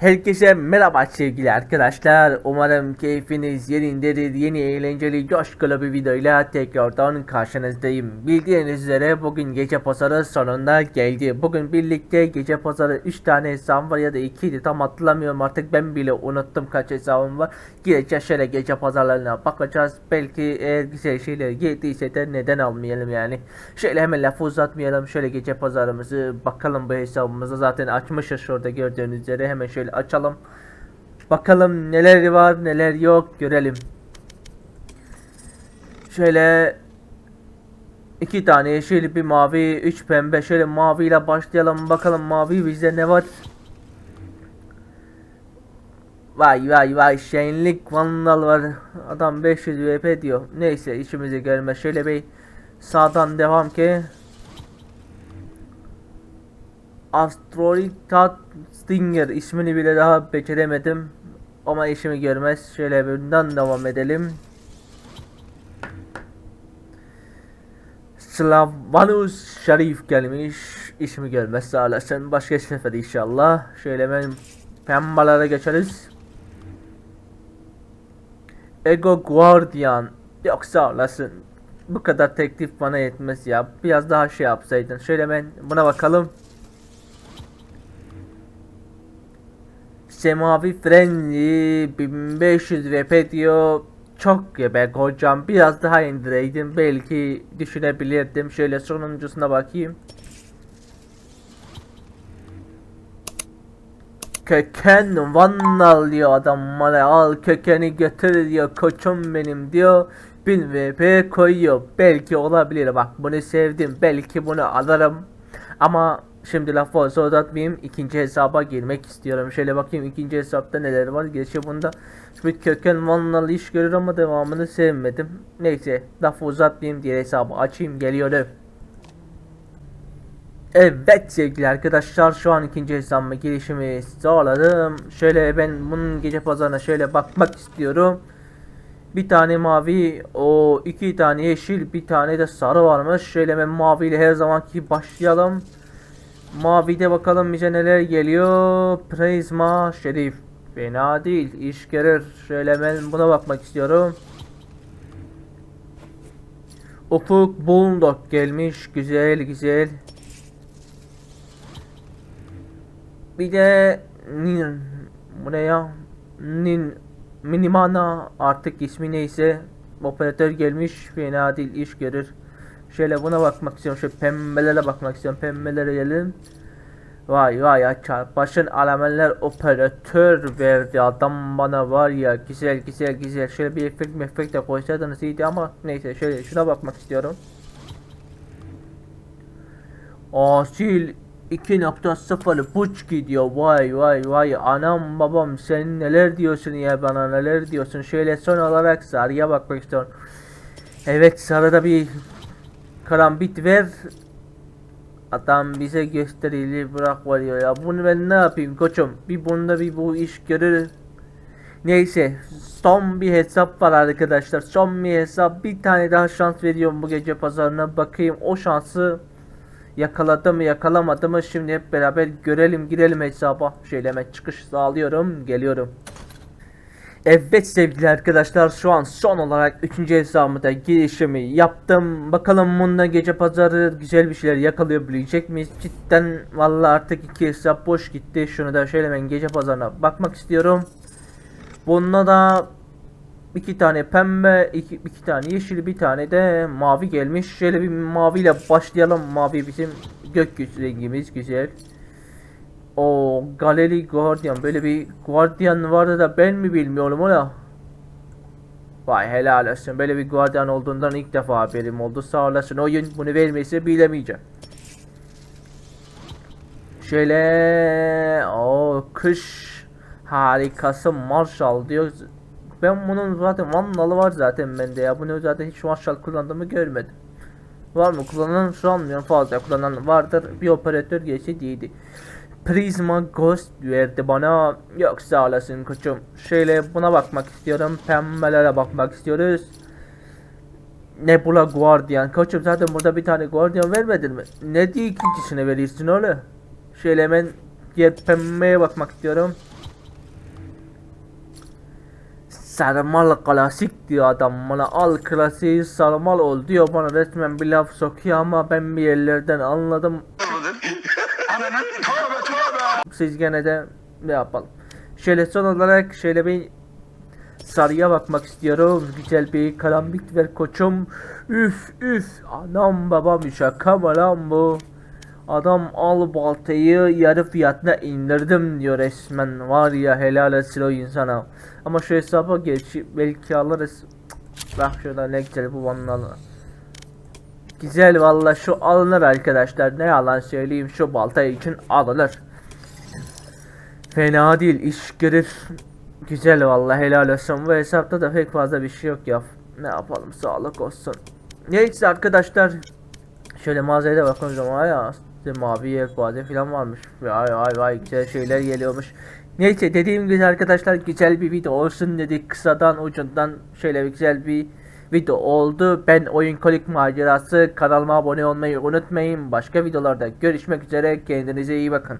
Herkese merhaba sevgili arkadaşlar. Umarım keyfiniz yerindedir. Yeni eğlenceli coşkulu bir videoyla tekrardan karşınızdayım. Bildiğiniz üzere bugün gece pazarı sonunda geldi. Bugün birlikte gece pazarı 3 tane hesabım var ya da 2'ydi tam hatırlamıyorum artık ben bile unuttum kaç hesabım var. Gireceğiz şöyle gece pazarlarına bakacağız. Belki eğer güzel şeyler girdiyse de neden almayalım yani. Şöyle hemen lafı uzatmayalım. Şöyle gece pazarımızı bakalım bu hesabımızı zaten açmışız şurada gördüğünüz üzere. Hemen şöyle açalım. Bakalım neler var neler yok görelim. Şöyle iki tane yeşil bir mavi üç pembe. Şöyle maviyle başlayalım. Bakalım mavi bizde ne var? Vay vay vay şenlik vandal var. Adam 500 VP diyor. Neyse işimizi görmez şöyle bir sağdan devam ki. Astrolitat Stinger ismini bile daha beceremedim ama işimi görmez şöyle bundan devam edelim Slavanus Şerif gelmiş. İşimi görmez sağ olasın. Başka sefer inşallah. Şöyle hemen pembalara geçeriz. Ego Guardian. Yok sağ olasın. Bu kadar teklif bana yetmez ya. Biraz daha şey yapsaydın. Şöyle hemen buna bakalım. Semavi Frenzy 1500 VP diyor. Çok gebek hocam. Biraz daha indireydim. Belki düşünebilirdim. Şöyle sonuncusuna bakayım. Köken Vandal diyor adam bana al kökeni götür diyor koçum benim diyor 1000 VP koyuyor belki olabilir bak bunu sevdim belki bunu alırım ama şimdi lafı fazla uzatmayayım ikinci hesaba girmek istiyorum şöyle bakayım ikinci hesapta neler var gerçi bunda bir köken Vandal iş görür ama devamını sevmedim neyse lafı uzatmayayım diğer hesabı açayım geliyorum Evet sevgili arkadaşlar şu an ikinci hesabıma girişimi sağladım. Şöyle ben bunun gece pazarına şöyle bakmak istiyorum. Bir tane mavi, o iki tane yeşil, bir tane de sarı varmış. Şöyle ben maviyle her zamanki başlayalım. Mavide bakalım bize neler geliyor. Prisma Şerif. Fena değil, iş görür. Şöyle ben buna bakmak istiyorum. Ufuk Bulldog gelmiş. Güzel güzel. Bir de nin, bu ne ya? Nin Minimana artık ismi neyse operatör gelmiş fena değil iş görür. Şöyle buna bakmak istiyorum. Şöyle pembelere bakmak istiyorum. Pembelere gelelim. Vay vay ya çarpışın alameller operatör verdi adam bana var ya güzel güzel güzel şöyle bir efekt mefekt de koysaydınız iyiydi ama neyse şöyle şuna bakmak istiyorum. Asil 2.0 buç gidiyor vay vay vay anam babam sen neler diyorsun ya bana neler diyorsun şöyle son olarak sarıya bakmak istiyorum evet sarıda bir karambit ver. Adam bize gösterili bırak var ya bunu ben ne yapayım koçum? Bir bunda bir bu iş görür. Neyse son bir hesap var arkadaşlar. Son bir hesap. Bir tane daha şans veriyorum bu gece pazarına. Bakayım o şansı yakaladı mı yakalamadı mı? Şimdi hep beraber görelim girelim hesaba. Şöyle hemen çıkış sağlıyorum geliyorum. Evet sevgili arkadaşlar şu an son olarak 3. hesabımda da girişimi yaptım. Bakalım bunda gece pazarı güzel bir şeyler yakalayabilecek miyiz? Cidden vallahi artık iki hesap boş gitti. Şunu da şöyle hemen gece pazarına bakmak istiyorum. Bunda da iki tane pembe, iki tane yeşil, bir tane de mavi gelmiş. Şöyle bir maviyle başlayalım. Mavi bizim gökyüzü rengimiz güzel. O Galeri Guardian böyle bir Guardian vardı da ben mi bilmiyorum ona. Vay helal olsun. Böyle bir Guardian olduğundan ilk defa haberim oldu. Sağ olasın oyun bunu vermeyse bilemeyeceğim. Şöyle o kış harikası Marshall diyor. Ben bunun zaten Vandalı var zaten bende ya. Bunu zaten hiç Marshall kullandığımı görmedim. Var mı kullanan şu an fazla kullanan vardır. Bir operatör geçi değildi. Prisma Ghost verdi bana. Yok sağ olasın koçum. Şöyle buna bakmak istiyorum. Pembelere bakmak istiyoruz. Nebula Guardian. Koçum zaten burada bir tane Guardian vermedin mi? Ne diye ikincisine verirsin öyle? Şöyle hemen diğer pembeye bakmak istiyorum. Sarmal klasik diyor adam bana al klasiği sarmal ol diyor bana resmen bir laf sokuyor ama ben bir yerlerden anladım siz gene de ne yapalım? Şöyle son olarak şöyle bir sarıya bakmak istiyorum. Güzel bir karambit ver koçum. Üf üf. Anam babam şaka mı lan bu? Adam al baltayı yarı fiyatına indirdim diyor resmen. Var ya helal olsun o insana. Ama şu hesaba geç belki alırız. Bak şurada ne güzel bu vannalı. Güzel valla şu alınır arkadaşlar. Ne yalan söyleyeyim şu balta için alınır Fena değil iş görür. Güzel valla helal olsun. Bu hesapta da pek fazla bir şey yok ya. Ne yapalım sağlık olsun. Neyse arkadaşlar Şöyle mağazaya da bakın zaman ya işte mavi yelpaze falan varmış. Vay vay vay güzel şeyler geliyormuş. Neyse dediğim gibi arkadaşlar güzel bir video olsun dedik. Kısadan ucundan şöyle bir güzel bir video oldu. Ben Oyun Kolik Macerası kanalıma abone olmayı unutmayın. Başka videolarda görüşmek üzere kendinize iyi bakın.